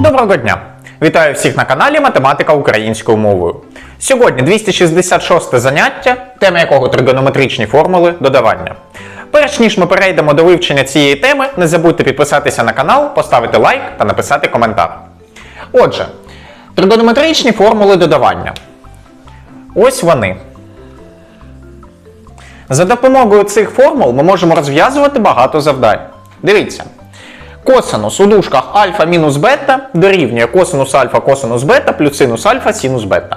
Доброго дня! Вітаю всіх на каналі Математика українською мовою. Сьогодні 266 заняття, тема якого тригонометричні формули додавання. Перш ніж ми перейдемо до вивчення цієї теми, не забудьте підписатися на канал, поставити лайк та написати коментар. Отже, тригонометричні формули додавання. Ось вони. За допомогою цих формул ми можемо розв'язувати багато завдань. Дивіться. Косинус у дужках альфа мінус бета дорівнює косинус альфа косинус бета плюс синус альфа синус бета.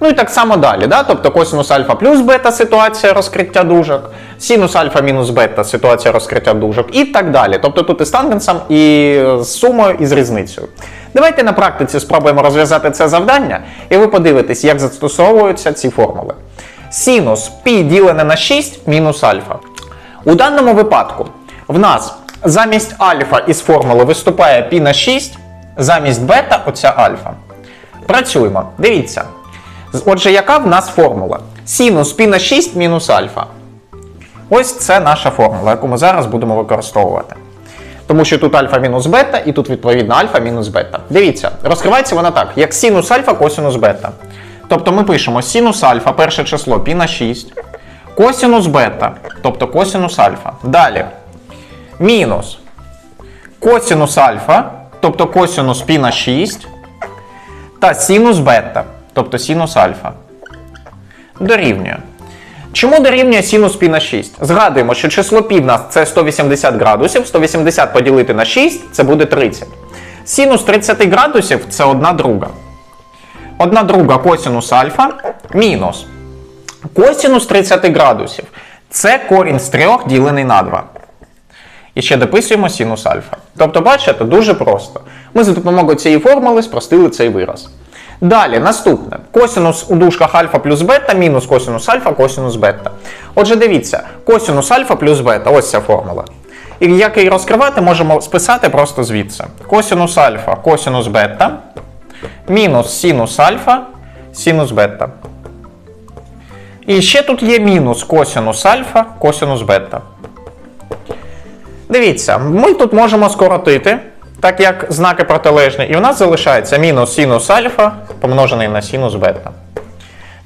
Ну і так само далі. Да? Тобто косинус альфа плюс бета ситуація розкриття дужок, синус альфа мінус бета ситуація розкриття дужок і так далі. Тобто тут і з тангенсом, і з сумою, і з різницею. Давайте на практиці спробуємо розв'язати це завдання, і ви подивитесь, як застосовуються ці формули. Синус π ділене на 6 мінус альфа. У даному випадку в нас замість альфа із формули виступає π на 6, замість бета оця альфа. Працюємо. Дивіться. Отже, яка в нас формула? Синус π на 6 мінус альфа. Ось це наша формула, яку ми зараз будемо використовувати. Тому що тут альфа мінус бета, і тут відповідно альфа мінус бета. Дивіться, розкривається вона так, як синус альфа косинус бета. Тобто ми пишемо синус альфа, перше число π на 6, косинус бета, тобто косинус альфа. Далі. мінус косінус альфа, тобто косінус пі на 6, та синус бета, тобто синус альфа. Дорівнює. Чому дорівнює синус пі на 6? Згадуємо, що число пі в нас це 180 градусів, 180 поділити на 6 це буде 30. Синус 30 градусів це 1 друга. 1 друга косінус альфа мінус. Косінус 30 градусів це корінь з 3 ділений на 2. І ще дописуємо синус альфа. Тобто, бачите, дуже просто. Ми за допомогою цієї формули спростили цей вираз. Далі, наступне. Косинус у дужках альфа плюс бета мінус косинус альфа косинус бета. Отже, дивіться, косинус альфа плюс бета, ось ця формула. І як її розкривати, можемо списати просто звідси. Косинус альфа косинус бета мінус синус альфа синус бета. І ще тут є мінус косинус альфа косинус бета. Дивіться, ми тут можемо скоротити, так як знаки протилежні, і у нас залишається мінус синус альфа помножений на синус бета.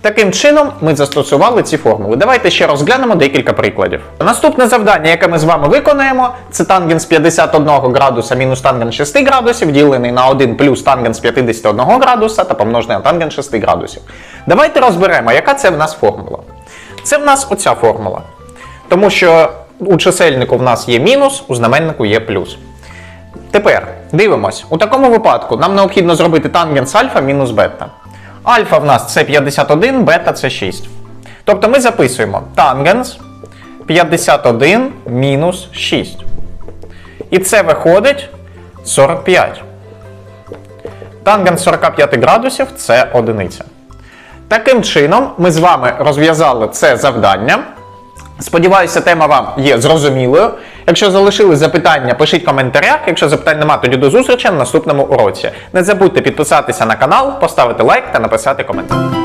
Таким чином, ми застосували ці формули. Давайте ще розглянемо декілька прикладів. Наступне завдання, яке ми з вами виконаємо, це тангенс 51 градуса мінус тангенс 6 градусів, ділений на 1 плюс тангенс 51 градуса та помножений на тангенс 6 градусів. Давайте розберемо, яка це в нас формула. Це в нас оця формула. Тому що у чисельнику в нас є мінус, у знаменнику є плюс. Тепер дивимось. У такому випадку нам необхідно зробити тангенс альфа мінус бета. Альфа в нас це 51, бета це 6. Тобто ми записуємо тангенс 51 мінус 6. І це виходить 45. Тангенс 45 градусів це одиниця. Таким чином, ми з вами розв'язали це завдання. Сподіваюся, тема вам є зрозумілою. Якщо залишили запитання, пишіть в коментарях. Якщо запитань немає, тоді до зустрічі на наступному уроці. Не забудьте підписатися на канал, поставити лайк та написати коментар.